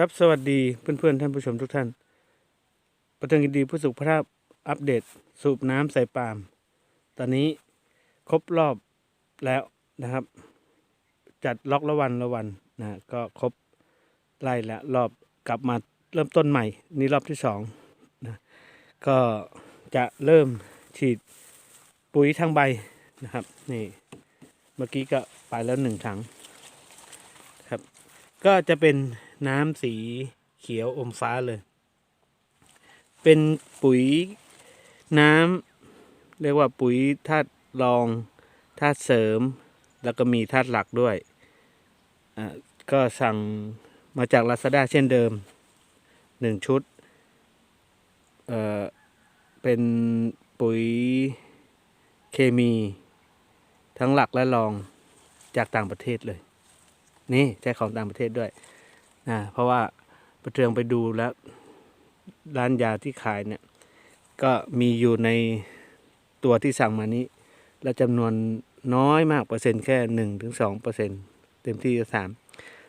ครับสวัสดีเพื่อนๆท่านผู้ชมทุกท่าน ประเทิงยินดีผู้สุขภาพอัปเดตสูบน้ำใส่ปาล์มตอนนี้ครบรอบแล้วนะครับ จัดล็อกละวันละวันนะก็ครบไล่แล้วรอบกลับมาเริ่มต้นใหม่ นี่รอบที่สองนะก็จะเริ่มฉีดปุ๋ยทางใบนะครับนี่เมื่อกี้ก็ไปแล้วหนึ่งถังครับ ก็จะเป็น น้ำสีเขียวอมฟ้าเลย เป็นปุ๋ยน้ำเรียกว่าปุ๋ยธาตุรองธาตุเสริม แล้วก็มีธาตุหลักด้วยอ่าก็สั่งมาจาก Lazada เช่นเดิมหนึ่งชุด เอ่อ เป็นปุ๋ยเคมี ทั้งหลักและรองจากต่างประเทศเลย นี่ใช้ของต่างประเทศด้วย นะเพราะว่าประเทืองไปดูแล้ว ร้านยาที่ขายเนี่ย ก็มีอยู่ในตัวที่สั่งมานี้ และจำนวนน้อยมากเปอร์เซ็นต์แค่หนึ่งถึงสองเปอร์เซ็นต์เต็มที่ก็สาม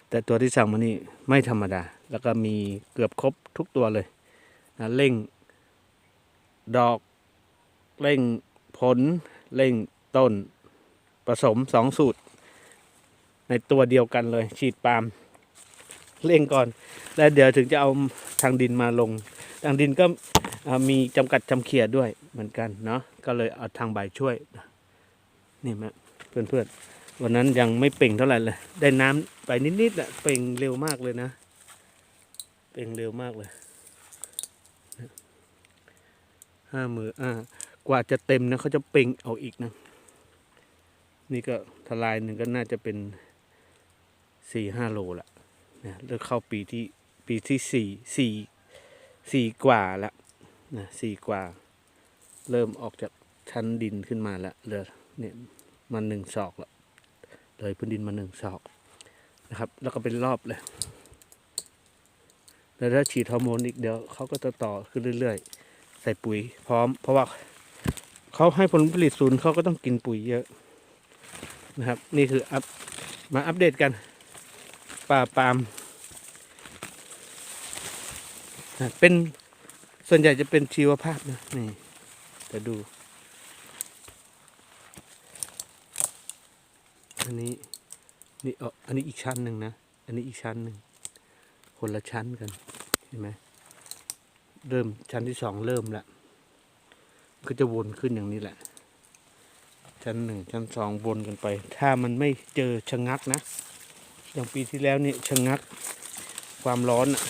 แต่ตัวที่สั่งมานี่ไม่ธรรมดา แล้วก็มีเกือบครบทุกตัวเลยนะเร่ง ดอก เร่งผล เร่งต้นผสมสองสูตร ในตัวเดียวกันเลย ฉีดปาล์ม เร่งก่อน แล้วเดี๋ยวถึงจะเอาทางดินมาลง ทางดินก็มีจำกัดจำเขียด้วยเหมือนกันเนาะก็เลยเอาทางใบช่วยนี่มะเพื่อนเพื่อนๆวันนั้นยังไม่เป่งเท่าไหร่เลย ได้น้ำไปนิดๆอะเป่งเร็วมากเลยนะ เป่งเร็วมากเลยห้ามืออ่ากว่าจะเต็มนะเขาจะเป่งเอาอีกนะ นี่ก็ทลายหนึ่งก็น่าจะเป็นสี่ห้าโลละ นะเริ่มเข้าปีที่ปีที่สี่สี่สี่กว่าแล้วนะสี่กว่า เริ่มออกจากชั้นดินขึ้นมาแล้วเหลือเนี่ยมันหนึ่งศอกแล้วเลยพื้นดินมาหนึ่งศอกนะครับ แล้วก็เป็นรอบเลยแล้วถ้าฉีดฮอร์โมนอีกเดี๋ยวเขาก็จะต่อขึ้นเรื่อยๆ ใส่ปุ๋ยพร้อม เพราะว่าเขาให้ผลผลิตศูนย์เขาก็ต้องกินปุ๋ยเยอะนะครับ นี่คืออัพมาอัปเดตกัน ป่าปาล์มเป็นส่วนใหญ่จะเป็นชีวภาพนะนี่จะดู อันนี้นี่เอออันนี้อีกชั้นหนึ่งนะ อันนี้อีกชั้นหนึ่งคนละชั้นกันเห็นไหมเริ่มชั้นที่สองเริ่มละก็จะวนขึ้นอย่างนี้แหละ ชั้นหนึ่งชั้นสองวนกันไป ถ้ามันไม่เจอชะงักนะ อย่างปีที่แล้วนี่ชะงักความร้อนอะ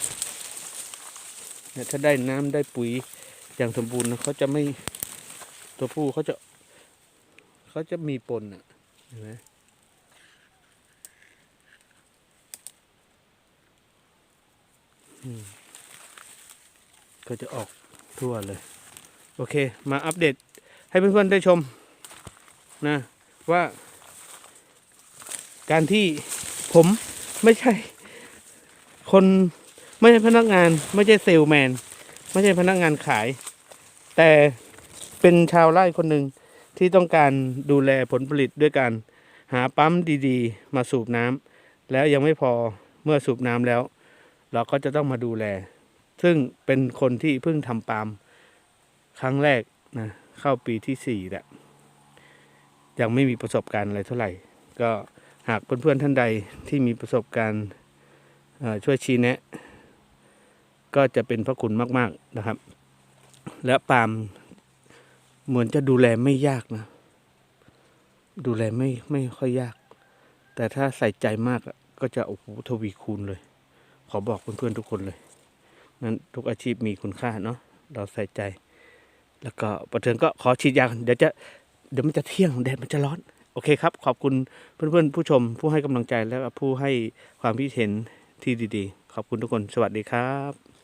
เนี่ยถ้าได้น้ำได้ปุ๋ยอย่างสมบูรณ์นะเขาจะไม่ตัวผู้เขาจะเขาจะมีปนอะเห็นไหมก็จะออกทั่วเลย โอเค มาอัปเดตให้เพื่อนๆได้ชมนะว่าการที่ ผมไม่ใช่ คนไม่ใช่พนักงาน ไม่ใช่เซลแมน ไม่ใช่พนักงานขาย แต่เป็นชาวไร่คนหนึ่งที่ต้องการดูแลผลผลิตด้วยการหาปั๊มดีๆ มาสูบน้ำแล้วยังไม่พอเมื่อสูบน้ำแล้ว เราก็จะต้องมาดูแล ซึ่งเป็นคนที่เพิ่งทำปาล์มครั้งแรกนะเข้าปีที่สี่แล้วยังไม่มีประสบการณ์อะไรเท่าไหร่ ก็ หากเพื่อนๆท่านใดที่มีประสบการณ์ช่วยชี้แนะ ก็จะเป็นพระคุณมากๆนะครับ และปาล์มเหมือนจะดูแลไม่ยากนะ ดูแลไม่ไม่ค่อยยาก แต่ถ้าใส่ใจมากก็จะโอ้โหทวีคูณเลย ขอบอกเพื่อนๆทุกคนเลยนั้นทุกอาชีพมีคุณค่าเนาะเราใส่ใจ แล้วก็ประเทืองก็ขอฉีดยาเดี๋ยวจะเดี๋ยวมันจะเที่ยงแดดมันจะร้อน โอเคครับ ขอบคุณเพื่อนๆผู้ชม ผู้ให้กำลังใจและผู้ให้ความคิดเห็นที่ดีๆ ขอบคุณทุกคน สวัสดีครับ